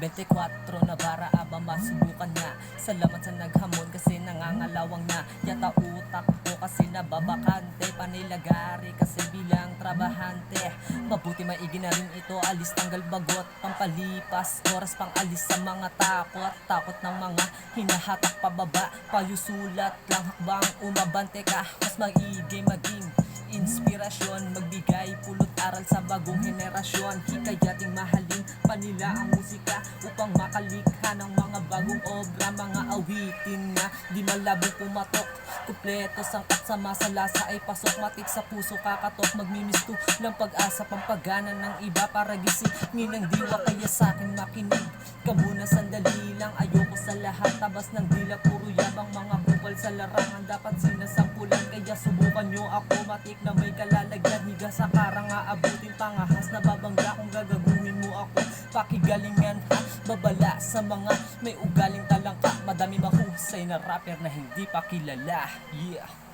24 na bara aba masubukan na Salamat sa naghamon kasi nangangalawang na. Yata utak ko kasi nababakante Panilagari kasi bilang trabahante. Mabuti maigi na rin ito Alis tanggal bagot Pampalipas Oras pang alis sa mga takot Takot ng mga hinahatak pababa Payusulat lang hakbang umabante ka. Mas maigi maging inspirasyon Magbigay pulot aral sa bagong henerasyon. Hikayating mahalin pa nila ang musika Upang makalikha ng mga bagong obra. Mga awitin na di malabong pumatok. Kupleto sangkat sa masalasa ay pasok. Matik sa puso kakatok. Magmimisto ng pag-asa Pampagana ng iba para gisingin ng diwa Kaya sa akin makinig. Ka sandali lang. Ayoko sa lahat. Tabas ng dila Puro yabang. Mga kupal sa larangan Dapat sinasampulan Kaya subukan nyo ako. Matik na may kalalagyan Higa sa karang aabutin. Pangahas na babangga Kung gagaguhin mo ako. Pakigalingan ha Babala sa mga may ugaling talangka. Madami mahusay na rapper na hindi pa kilala. Yeah